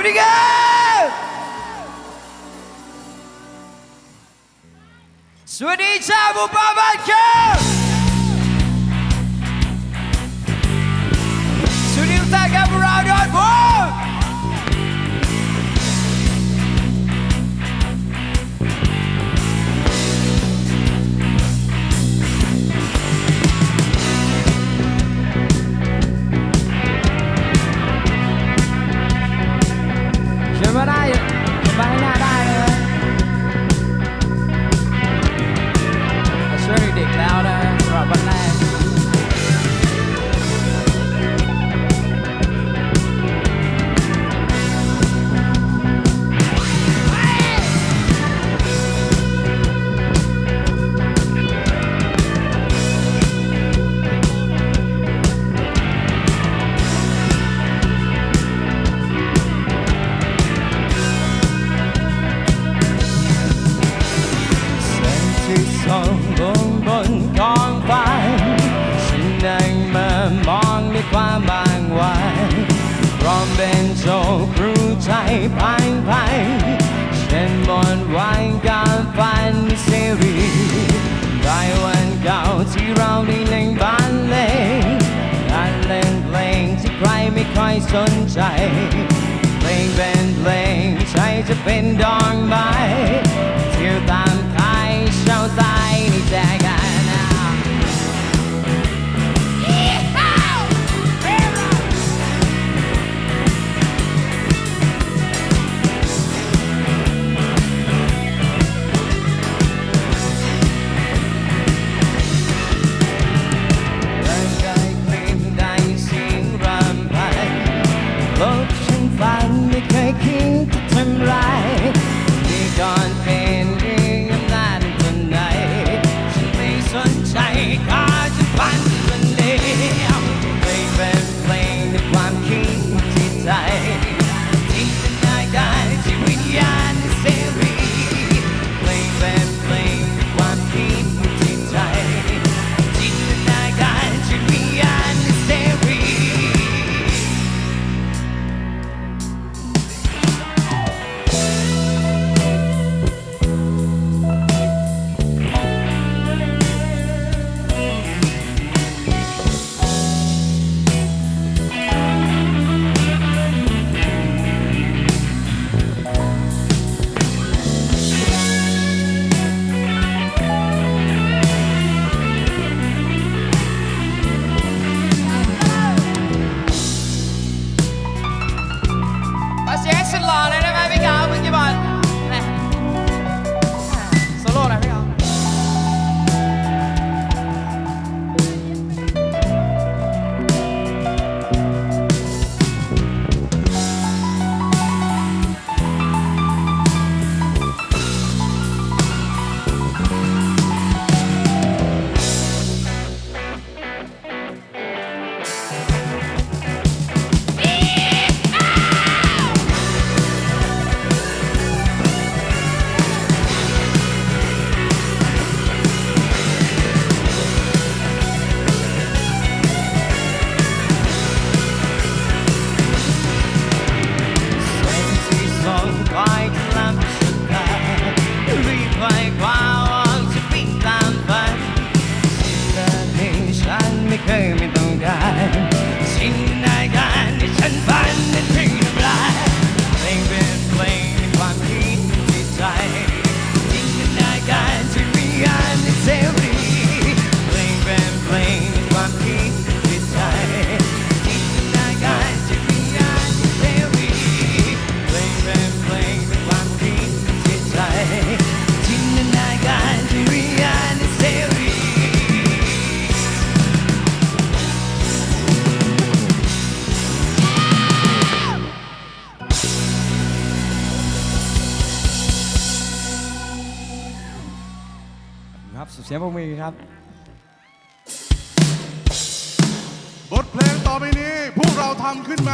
Obrigado! Swedish Abu Babakar! Bye. ไม่สนใจ เพลงเป็นเพลงใช่จะเป็นดองไม้เที่ยวตามใครเช่าตาในแจก love fire. Carolina. ครับสุดเสียงพวบมือครับ บทเพลงต่อไปนี้พวกเราทำขึ้นมา